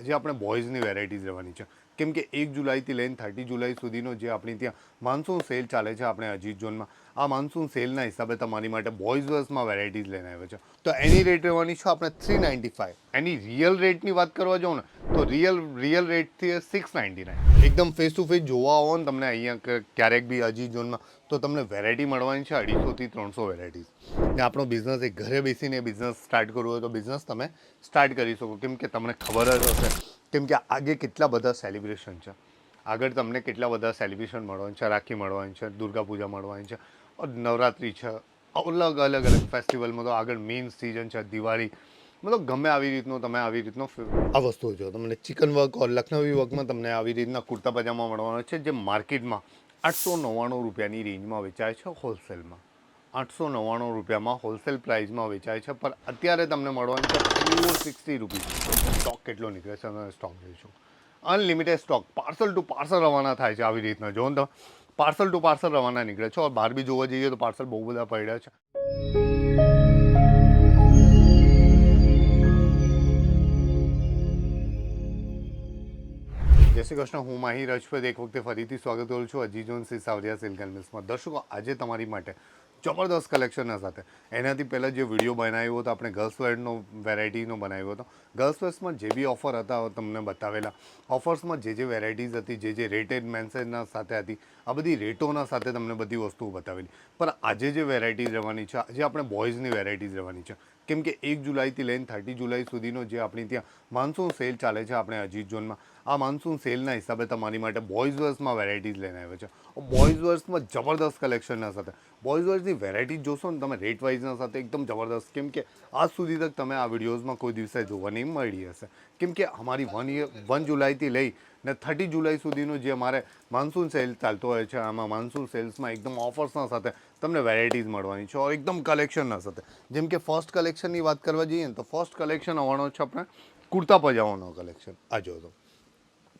આજે આપણે બોયઝની વેરાયટીઝ રહેવાની છે. કેમ કે એક જુલાઈથી લઈને થર્ટી જુલાઈ સુધીનો જે આપણી ત્યાં માન્સૂન સેલ ચાલે છે આપણે અજીત ઝોનમાં, આ માન્સૂન સેલના હિસાબે તમારી માટે બોયઝ વર્સમાં વેરાયટીઝ લઈને આવ્યો છે. તો એની રેટ રહેવાની છે આપણે થ્રી નાઇન્ટી ફાઇવ એની રિયલ રેટની વાત કરવા જાઉં ને, તો રિયલ રિયલ રેટથી સિક્સ નાઇન્ટી નાઇન એકદમ ફેસ ટુ ફેસ જોવા આવો ને તમને અહીંયા ક્યારેક બી હજી ઝોનમાં, તો તમને વેરાયટી મળવાની છે અઢીસોથી ત્રણસો વેરાયટીઝ ને આપણો બિઝનેસ એક ઘરે બેસીને બિઝનેસ સ્ટાર્ટ કરવો હોય તો બિઝનેસ તમે સ્ટાર્ટ કરી શકો. કેમ કે તમને ખબર જ હશે, કેમ કે આગે કેટલા બધા સેલિબ્રેશન છે. આગળ તમને કેટલા બધા સેલિબ્રેશન મળવાનું છે, રાખી મળવાની છે, દુર્ગા પૂજા મળવાની છે નવરાત્રિ છે, અલગ અલગ અલગ ફેસ્ટિવલમાં તો આગળ મેઇન સિઝન છે, દિવાળી મતલબ ગમે આવી રીતનો તમે આવી રીતનો આ વસ્તુ જો તમને ચિકન વર્ક ઓર લખનવી વર્કમાં તમને આવી રીતના કુર્તા પજામા મળવાના છે જે માર્કેટમાં આઠસો નવ્વાણું રૂપિયાની રેન્જમાં વેચાય છે હોલસેલમાં. આઠસો નવ્વાણું રૂપિયામાં હોલસેલ પ્રાઇસમાં વેચાય છે. પણ અત્યારે તમને મળવાનું છે ફોર સિક્સટી રૂપીઝ સ્ટોક કેટલો નીકળે છે અમે સ્ટોક જોઈશું unlimited stock parcel to parcel રવાના થાય છે આવી રીતના. જો તમે પાર્સલ ટુ પાર્સલ રવાના નીકળે છે. બહાર બી જોવા જઈએ તો પાર્સલ બહુ બધા પડ્યા છે. શ્રી કૃષ્ણ, હું માહી રજપત. એક વખતે ફરીથી સ્વાગત કરું છું Aji zone C Sawariya silk મિલ્સમાં દર્શકો, આજે તમારી માટે જબરદસ્ત કલેક્શનના સાથે. એનાથી પહેલાં જે વીડિયો બનાવ્યો હતો, આપણે ગર્લ્સ વેરનો વેરાયટીનો બનાવ્યો હતો. ગર્લ્સ વેર્સમાં જે બી ઓફર હતા, તમને બતાવેલા. ઓફર્સમાં જે જે વેરાયટીઝ હતી, જે જે રેટેડ મેન્સેજના સાથે હતી આ બધી રેટોના સાથે તમને બધી વસ્તુઓ બતાવેલી. પણ આજે જે વેરાયટીઝ રહેવાની છે, આજે આપણે બોયઝની વેરાયટીઝ રહેવાની છે. કેમ કે એક જુલાઈથી લઈને થર્ટી જુલાઈ સુધીનો જે આપણી ત્યાં માન્સૂન સેલ ચાલે છે આપણે અજીત ઝોનમાં, આ માન્સૂન સેલના હિસાબે તમારી માટે બોયઝ વર્સમાં વેરાયટીઝ લઈને આવ્યો છે. બોયઝ વર્સમાં જબરદસ્ત કલેક્શનના સાથે, બોયઝ વર્સની વેરાયટી જોશો ને તમે રેટ વાઇઝના સાથે એકદમ જબરદસ્ત. કેમ કે આજ સુધી તક તમે આ વિડીયોઝમાં કોઈ દિવસે જોવા નહીં મળી હશે. કેમ કે અમારી વન યર, વન જુલાઈથી લઈ ને થર્ટી જુલાઈ સુધીનું જે અમારે માન્સૂન સેલ ચાલતો હોય છે, આમાં માન્સૂન સેલ્સમાં એકદમ ઓફર્સના સાથે તમને વેરાયટીઝ મળવાની છે ઓર એકદમ કલેક્શનના સાથે. જેમ કે ફર્સ્ટ કલેક્શનની વાત કરવા જઈએ ને તો ફર્સ્ટ કલેક્શન આવવાનો છે આપણે કુર્તા પજામાનો કલેક્શન આ જો તો.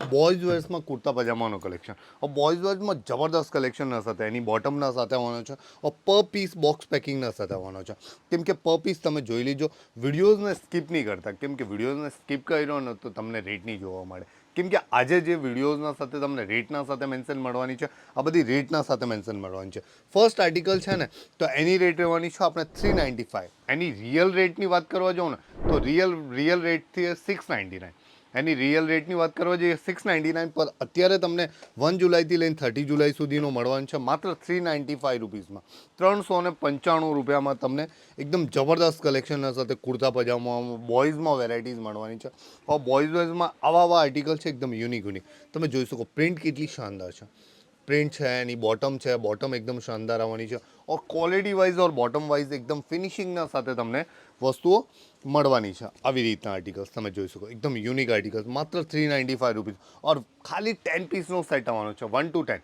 બોયઝ વેર્સમાં કુર્તા પજામાનો કલેક્શન બોયઝ વેર્સમાં જબરદસ્ત કલેક્શનના સાથે, એની બોટમના સાથે આવવાનો છે और પર પીસ બોક્સ પેકિંગના સાથે આવવાનો છે. કેમ કે પર પીસ તમે જોઈ લીજો વિડીયોઝને સ્કીપ નહીં કરતા. કેમ કે વિડીયોઝને સ્કીપ કર્યો ને તો તમને રેટ નહીં જોવા મળે. કેમ કે આજે જે વિડીયોઝના સાથે તમને રેટના સાથે મેન્શન મળવાની છે, આ બધી રેટના સાથે મેન્શન મળવાની છે. ફર્સ્ટ આર્ટિકલ છે ને, તો એની રેટ રહેવાની છે આપણે થ્રી નાઇન્ટી ફાઇવ એની રિયલ રેટની વાત કરવા જાઉં ને, તો રિયલ રિયલ રેટથી સિક્સ નાઇન્ટી નાઇન એની રિયલ રેટની વાત કરવા જઈએ સિક્સ નાઇન્ટી નાઇન પર અત્યારે તમને વન જુલાઈથી લઈને થર્ટી જુલાઈ સુધીનો મળવાનું છે, માત્ર થ્રી નાઇન્ટી ફાઇવ રૂપીઝમાં. ત્રણસો ને પંચાણું રૂપિયામાં તમને એકદમ જબરદસ્ત કલેક્શનના સાથે કુર્તા પજામા બોયઝમાં વેરાયટીઝ મળવાની છે. બોયઝ વેઝમાં આવા આવા આર્ટિકલ છે, એકદમ યુનિક યુનિક તમે જોઈ શકો પ્રિન્ટ કેટલી શાનદાર છે. પ્રિન્ટ છે, એની બોટમ છે બોટમ એકદમ શાનદાર આવવાની છે. ઓર ક્વોલિટી વાઇઝ ઓર બોટમ વાઇઝ એકદમ ફિનિશિંગના સાથે તમને વસ્તુઓ મળવાની છે. આવી રીતના આર્ટિકલ્સ તમે જોઈ શકો. એકદમ યુનિક આર્ટિકલ્સ માત્ર થ્રી નાઇન્ટી ફાઇવ રૂપીઝ ઓર ખાલી ટેન પીસનો સેટ આવવાનો છે. One two ten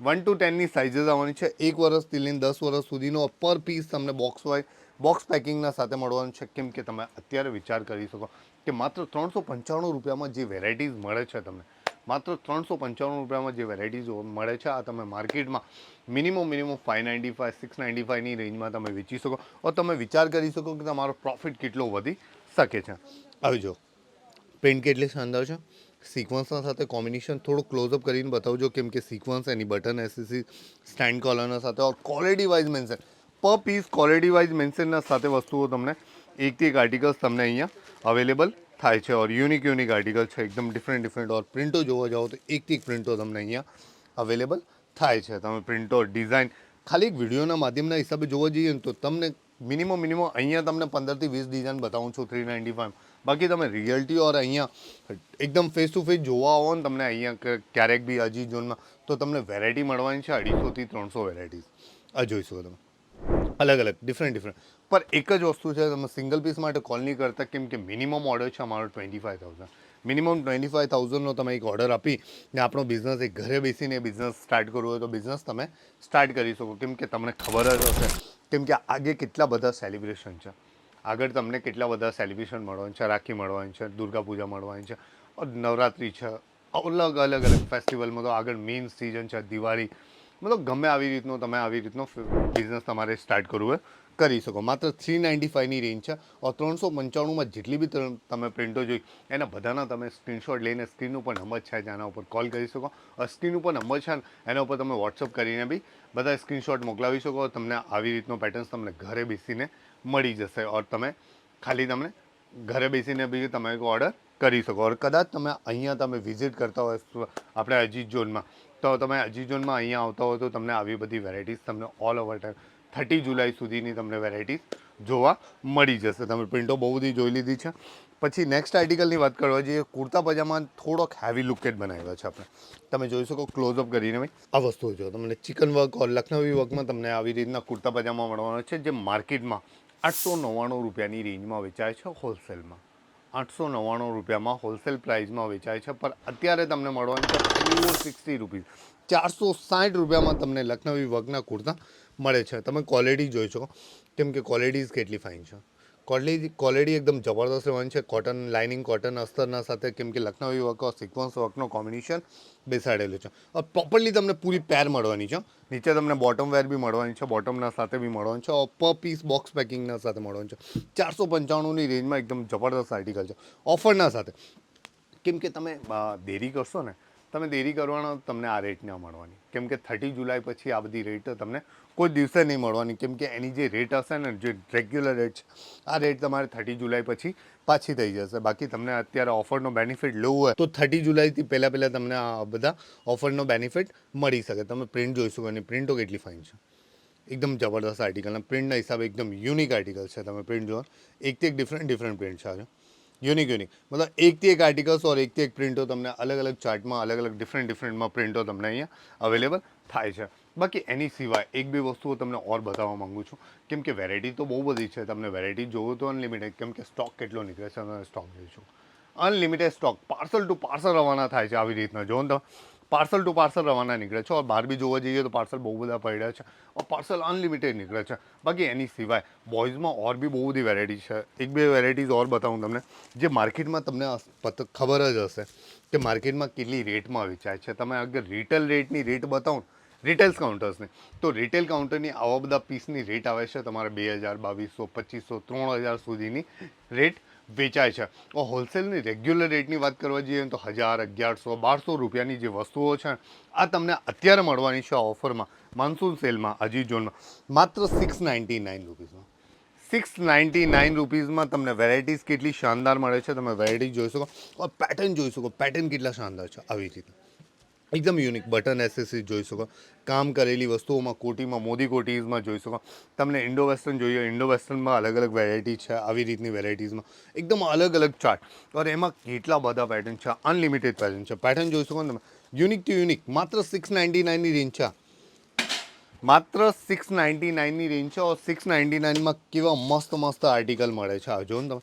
one two ટેનની sizes આવવાની છે. એક વર્ષથી લઈને દસ વર્ષ સુધીનો પર પીસ તમને બોક્સ વાઇઝ બોક્સ પેકિંગના સાથે મળવાનું છે. કેમ કે તમે અત્યારે વિચાર કરી શકો કે માત્ર ત્રણસો પંચાણું રૂપિયામાં જે વેરાયટીઝ મળે છે તમને માત્ર ત્રણસો પંચાણું રૂપિયામાં જે વેરાયટીઝ મળે છે, આ તમે માર્કેટમાં minimum minimum five ninety five six ninety ફાઇવની રેન્જમાં તમે વેચી શકો. ઓર તમે વિચાર કરી શકો કે તમારો પ્રોફિટ કેટલો વધી શકે છે. આવી જો પ્રિન્ટ કેટલી શાનદાર છે. સિક્વન્સના સાથે કોમ્બિનેશન થોડું ક્લોઝઅપ કરીને બતાવજો, કેમ કે સિક્વન્સ એની બટન એસીસી સ્ટેન્ડ કોલરના સાથે ઓર ક્વોલિટી વાઇઝ મેન્શન પર પીસ ક્વોલિટી વાઇઝ મેન્શનના સાથે વસ્તુઓ તમને એકથી એક આર્ટિકલ્સ તમને અહીંયા અવેલેબલ થાય છે ઓર યુનિક યુનિક આર્ટિકલ છે, એકદમ ડિફરન્ટ ડિફરન્ટ ઓર પ્રિન્ટો જોવા જાઓ તો એકથી એક પ્રિન્ટો તમને અહીંયા અવેલેબલ થાય છે. તમે પ્રિન્ટો ડિઝાઇન ખાલી એક વિડીયોના માધ્યમના હિસાબે જોવા જઈએ ને તો તમને મિનિમમ મિનિમમ અહીંયા તમને પંદરથી વીસ ડિઝાઇન બતાવું છું થ્રી નાઇન્ટી ફાઇવ બાકી તમે રિયલ્ટી ઓર અહીંયા એકદમ ફેસ ટુ ફેસ જોવા આવો ને તમને અહીંયા ક્યારેક બી અજી ઝોનમાં તો તમને વેરાયટી મળવાની છે અઢીસોથી ત્રણસો વેરાયટીઝ આ જોઈશું તમે. અલગ અલગ ડિફરન્ટ ડિફરન્ટ પર એક જ વસ્તુ છે, તમે સિંગલ પીસ માટે કોલ નહીં કરતા, કેમ કે મિનિમમ ઓર્ડર છે અમારો twenty five thousand minimum twenty five થાઉઝન્ડનો તમે એક ઓર્ડર આપી ને આપણો બિઝનેસ એક ઘરે બેસીને બિઝનેસ સ્ટાર્ટ કરવો હોય તો બિઝનેસ તમે સ્ટાર્ટ કરી શકો. કેમ કે તમને ખબર જ હશે, કેમ કે આગે કેટલા બધા સેલિબ્રેશન છે. આગળ તમને કેટલા બધા સેલિબ્રેશન મળવાનું છે, રાખી મળવાની છે, દુર્ગા પૂજા મળવાની છે નવરાત્રિ છે, અલગ અલગ અલગ ફેસ્ટિવલમાં તો આગળ મેઇન સિઝન છે, દિવાળી. મતલબ ગમે આવી રીતનો તમે આવી રીતનો બિઝનેસ તમારે સ્ટાર્ટ કરવું હોય કરી શકો. માત્ર થ્રી નાઇન્ટી ફાઇવની રેન્જ છે. ઓર ત્રણસો પંચાણુંમાં જેટલી બી તમ- પ્રિન્ટો જોઈ, એના બધાના તમે સ્ક્રીનશોટ લઈને સ્ક્રીન ઉપર નંબર છે જેના ઉપર કોલ કરી શકો. સ્ક્રીન ઉપર નંબર છે એના ઉપર તમે વોટ્સઅપ કરીને બી બધા સ્ક્રીનશોટ મોકલાવી શકો. તમને આવી રીતનો પેટર્ન્સ તમને ઘરે બેસીને મળી જશે ઓર તમે ખાલી તમને ઘરે બેસીને બી તમે ઓર્ડર કરી શકો. ઓર કદાચ તમે અહીંયા તમે વિઝિટ કરતા હોય આપણે અજીત ઝોનમાં, તો તમે અજીત ઝોનમાં અહીંયા આવતા હોય તો તમને આવી બધી વેરાયટીઝ તમને all over time thirty July સુધીની તમને વેરાયટીઝ જોવા મળી જશે. તમે પ્રિન્ટો બહુ બધી જોઈ લીધી છે. પછી નેક્સ્ટ આર્ટિકલની વાત કરવા જઈએ, કુર્તા પજામા થોડોક હેવી લુકેટ બનાવ્યો છે આપણે. તમે જોઈ શકો ક્લોઝઅપ કરીને ભાઈ. આ વસ્તુ જો તમને ચિકન વર્ક ઓર લખનવી વર્કમાં તમને આવી રીતના કુર્તા પજામા મળવાનો છે, જે માર્કેટમાં આઠસો નવ્વાણું રૂપિયાની રેન્જમાં વેચાય છે હોલસેલમાં આઠસો નવ્વાણું રૂપિયામાં હોલસેલ પ્રાઇસમાં વેચાય છે. પણ અત્યારે તમને મળવાનું છે ફોર સિક્સટી રૂપીઝ. ચારસો સાઠ રૂપિયામાં તમને લખનવી વર્કના કુર્તા મળે છે. તમે ક્વોલિટી જોઈ શકો. કેમ કે ક્વોલિટીઝ કેટલી ફાઇન છે. ક્વોલિટી ક્વોલિટી એકદમ જબરદસ્ત રહેવાની છે. કોટન લાઇનિંગ, કોટન અસ્તરના સાથે કેમ કે લખનવી વર્ક સિક્વન્સ વર્કનો કોમ્બિનેશન બેસાડેલું છે. પ્રોપરલી તમને પૂરી પેર મળવાની છે નીચે તમને બોટમ વેર બી મળવાની છે બોટમના સાથે બી મળવાનું છે ઓર પર પીસ બોક્સ પેકિંગના સાથે મળવાનું છે. ચારસો પંચાણુંની રેન્જમાં એકદમ જબરદસ્ત આર્ટિકલ છે. ઓફરના સાથે. કેમ કે તમે દેરી કરશો ને તમે દેરી કરવાનો તમને આ રેટ ન મળવાની. કેમ કે થર્ટી જુલાઈ પછી આ બધી રેટ તમને કોઈ દિવસે નહીં મળવાની. કેમ કે એની જે રેટ હશે ને, જે રેગ્યુલર રેટ છે આ રેટ તમારે થર્ટી જુલાઈ પછી પાછી થઈ જશે. બાકી તમને અત્યારે ઓફરનો બેનિફિટ લેવું હોય તો થર્ટી જુલાઈથી પહેલાં પહેલાં તમને આ બધા ઓફરનો બેનિફિટ મળી શકે. તમે પ્રિન્ટ જોઈશું એની પ્રિન્ટો કેટલી ફાઇન છે. એકદમ જબરદસ્ત આર્ટિકલ અને પ્રિન્ટના હિસાબે એકદમ યુનિક આર્ટિકલ છે. તમે પ્રિન્ટ જુઓ. એકથી એક ડિફરન્ટ ડિફરન્ટ પ્રિન્ટ છે આજે યુનિક યુનિક મતલબ એકથી એક આર્ટિકલ્સ ઓર એકથી એક પ્રિન્ટો તમને અલગ અલગ ચાર્ટમાં અલગ અલગ ડિફરન્ટ ડિફરન્ટમાં પ્રિન્ટો તમને અહીંયા અવેલેબલ થાય છે. બાકી એની સિવાય એક બે વસ્તુઓ તમને ઓર બતાવવા માંગુ છું. કેમ કે વેરાયટી તો બહુ બધી છે. તમને વેરાયટી જોવું તો અનલિમિટેડ કેમ કે સ્ટોક કેટલો નીકળે છે? તમે સ્ટોક જોઈશું. Unlimited stock parcel to parcel રવાના થાય છે આવી રીતના. જોવો ને તમે. પાર્સલ ટુ પાર્સલ રવાના નીકળે છે. ઓર બહાર બી જોવા જઈએ તો પાર્સલ બહુ બધા પડ્યા છે. પાર્સલ અનલિમિટેડ નીકળે છે. બાકી એની સિવાય બોયઝમાં ઓર બી બહુ બધી વેરાયટી છે. એક બે વેરાયટીઝ ઓર બતાવું તમને. જે માર્કેટમાં તમને ખબર જ હશે કે માર્કેટમાં કેટલી રેટમાં વેચાય છે. તમે અગર રિટેલ રેટની રેટ બતાવું રિટેલ્સ કાઉન્ટર્સની, તો રિટેલ કાઉન્ટરની આવા બધા પીસની રેટ આવે છે. તમારે બે હજાર બાવીસો, પચીસો, ત્રણ હજાર સુધીની રેટ. વેચાય છે. હોલસેલની રેગ્યુલર રેટની વાત કરવા જઈએ તો હજાર, અગિયારસો, બારસો રૂપિયાની જે વસ્તુઓ છે આ તમને અત્યારે મળવાની છે ઓફરમાં માન્સૂન સેલમાં અજી ઝોનમાં માત્ર સિક્સ નાઇન્ટી નાઇન રૂપીસમાં સિક્સ નાઇન્ટી નાઇન રૂપીઝમાં તમને વેરાયટીઝ કેટલી શાનદાર મળે છે, તમે વેરાયટી જોઈ શકો. પેટર્ન જોઈ શકો. પેટર્ન કેટલા શાનદાર છે, આવી રીતે. એકદમ યુનિક બટન એસેસરીઝ જોઈ શકો. કામ કરેલી વસ્તુઓમાં કોટીમાં, મોદી કોટીઝમાં જોઈ શકો. તમને ઇન્ડો વેસ્ટર્ન જોઈએ ઇન્ડો વેસ્ટર્નમાં અલગ અલગ વેરાયટી છે, આવી રીતની વેરાયટીઝમાં એકદમ અલગ અલગ ચાર્ટ ઓર એમાં કેટલા બધા પેટર્ન છે? અનલિમિટેડ પેટર્ન છે. પેટર્ન જોઈ શકો તમે? યુનિક ટુ યુનિક માત્ર સિક્સ નાઇન્ટી નાઇનની રેન્જ છે. માત્ર સિક્સ નાઇન્ટી નાઇનની રેન્જ છે. ઓર સિક્સ નાઇન્ટી નાઇનમાં કેવા મસ્ત મસ્ત આર્ટિકલ મળે છે. આ જો ને તમે.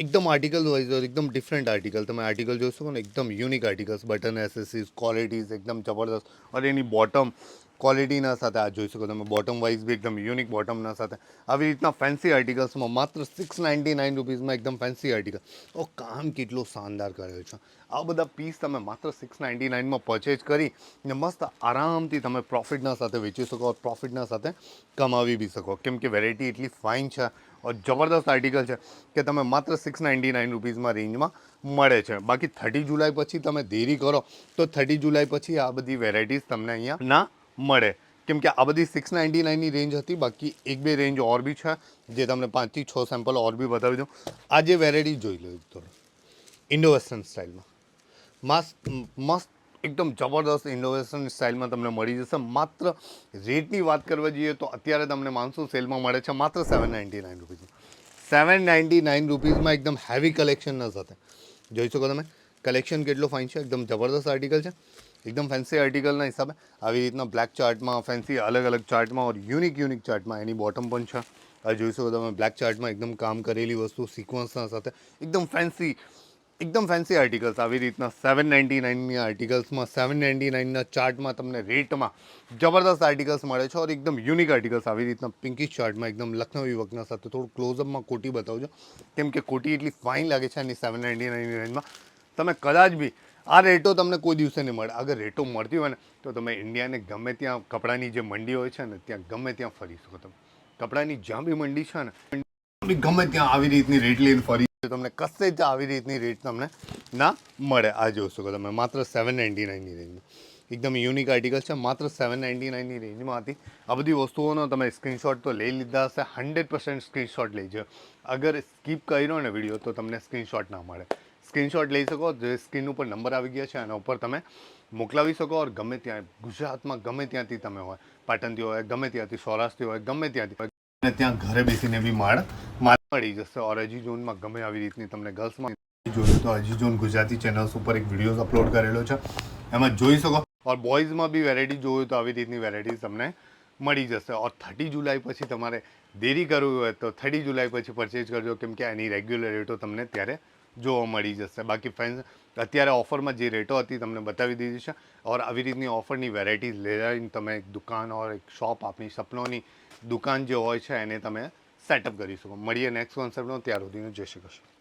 એકદમ આર્ટિકલ વાઇઝ એકદમ ડિફરન્ટ આર્ટિકલ તમે આર્ટિકલ જોશો ને એકદમ યુનિક આર્ટિકલ્સ બટન એસેસીસ ક્વોલિટીઝ એકદમ જબરદસ્ત અને એની બોટમ ક્વોલિટીના સાથે આ જોઈ શકો તમે બોટમ વાઇઝ બી એકદમ યુનિક બોટમના સાથે આવી રીતના ફેન્સી આર્ટિકલ્સમાં માત્ર સિક્સ નાઇન્ટી નાઇન રૂપીઝમાં એકદમ ફેન્સી આર્ટિકલ ઓ કામ કેટલું શાનદાર કરેલ છે આ બધા પીસ તમે માત્ર સિક્સ નાઇન્ટી નાઇનમાં પરચેજ કરી ને મસ્ત આરામથી તમે પ્રોફિટના સાથે વેચી શકો પ્રોફિટના સાથે કમાવી બી શકો કેમ કે વેરાયટી એટલી ફાઇન છે ઓર જબરદસ્ત આર્ટિકલ છે કે તમે માત્ર સિક્સ નાઇન્ટી નાઇન રૂપીઝમાં રેન્જમાં મળે છે. બાકી થર્ટી જુલાઈ પછી તમે દેરી કરો, તો થર્ટી જુલાઈ પછી આ બધી વેરાયટીઝ તમને અહીંયા ના મળે. કેમ કે આ બધી સિક્સ નાઇન્ટી નાઇનની રેન્જ હતી, બાકી એક બે રેન્જ ઓર બી છે, જે તમને પાંચથી છ સેમ્પલ ઓર બી બતાવી દઉં. આ જે વેરાયટી જોઈ લો થોડું ઇન્ડો વેસ્ટર્ન સ્ટાઇલમાં મસ્ત મસ્ત એકદમ જબરદસ્ત ઇનોવેશન સ્ટાઇલમાં તમને મળી જશે. માત્ર રેટની વાત કરવા જઈએ તો અત્યારે તમને માનસૂન સેલમાં મળે છે માત્ર સેવન નાઇન્ટી નાઇન રૂપીઝમાં સેવન નાઇન્ટી નાઇન રૂપીઝમાં એકદમ હેવી કલેક્શનના સાથે. જોઈ શકો તમે કલેક્શન કેટલો ફાઇન છે, એકદમ જબરદસ્ત આર્ટિકલ છે. એકદમ ફેન્સી આર્ટિકલના હિસાબે આવી રીતના બ્લેક ચાર્ટમાં ફેન્સી અલગ અલગ ચાર્ટમાં ઓર યુનિક યુનિક ચાર્ટમાં એની બોટમ પણ છે. આ જોઈ શકો તમે બ્લેક ચાર્ટમાં એકદમ કામ કરેલી વસ્તુ સિક્વન્સના સાથે. એકદમ ફેન્સી એકદમ ફેન્સી આર્ટિકલ્સ આવી રીતના સેવન નાઇન્ટી નાઇનની આર્ટિકલ્સમાં સેવન નાઇન્ટી નાઇનના ચાર્ટમાં તમને રેટમાં જબરદસ્ત આર્ટિકલ્સ મળે છે ઓર એકદમ યુનિક આર્ટિકલ્સ આવી રીતના પિંકિશ ચાર્ટમાં એકદમ લખનવી વર્કના સાથે થોડું ક્લોઝઅપમાં કોટી બતાવજો કેમ કે કોટી એટલી ફાઇન લાગે છે અને સેવન નાઇન્ટી નાઇનની રેન્જમાં તમે કદાચ બી આ રેટો તમને કોઈ દિવસે નહીં મળે. અગર રેટો મળતી હોય ને, તો તમે ઇન્ડિયાને ગમે ત્યાં કપડાની જે મંડી હોય છે ને, ત્યાં ગમે ત્યાં ફરી શકો તમે. કપડાની જ્યાં બી મંડી છે ને, ગમે ત્યાં આવી રીતની રેટ લઈને ફરી તમને કશે જ આવી રીતની રેટ તમને ના મળે. આ જોઈ શકો તમે. માત્ર સેવન નાઇન્ટી નાઇનની રેન્જમાં એકદમ યુનિક આર્ટિકલ છે. માત્ર સેવન નાઇન્ટી નાઇનની રેન્જમાં હતી. આ બધી વસ્તુઓનો તમે સ્ક્રીનશોટ તો લઈ લીધા હશે. હંડ્રેડ પર્સન્ટ સ્ક્રીનશોટ લેજો અગર સ્કીપ કર્યો ને વીડિયો તો તમને સ્ક્રીનશોટ ના મળે. સ્ક્રીનશોટ લઈ શકો. જે સ્ક્રીન ઉપર નંબર આવી ગયા છે, એના ઉપર તમે મોકલાવી શકો. ઓર ગમે ત્યાં, ગુજરાતમાં ગમે ત્યાંથી તમે હોય, પાટણથી હોય, ગમે ત્યાંથી, સૌરાષ્ટ્રથી હોય, ગમે ત્યાંથી અને ત્યાં ઘરે બેસીને બી માળ માળ મળી જશે. ઓર હજી ઝોનમાં ગમે આવી રીતની તમને ગર્લ્સમાં જોયું તો હજી ઝોન ગુજરાતી ચેનલ્સ ઉપર એક વિડીયોઝ અપલોડ કરેલો છે. એમાં જોઈ શકો. ઓર બોયઝમાં બી વેરાયટી જોયું તો આવી રીતની વેરાયટીઝ તમને મળી જશે. ઓર થર્ટી જુલાઈ પછી તમારે દેરી કરવી હોય તો થર્ટી જુલાઈ પછી પરચેઝ કરજો. કેમ કે એની રેગ્યુલર રેટો તમને ત્યારે જોવા મળી જશે. બાકી ફ્રેન્ડ્સ અત્યારે ઓફરમાં જે રેટો હતી તમને બતાવી દીધી છે, ઓર આવી રીતની ઓફરની વેરાયટીઝ લઈને તમે એક દુકાન ઓર એક શોપ આપણી સપનોની દુકાન જે હોય છે, એને તમે સેટઅપ કરી શકો. મળીએ નેક્સ્ટ કોન્સેપ્ટનો ત્યાર સુધીનું જય શ્રી કૃષ્ણ.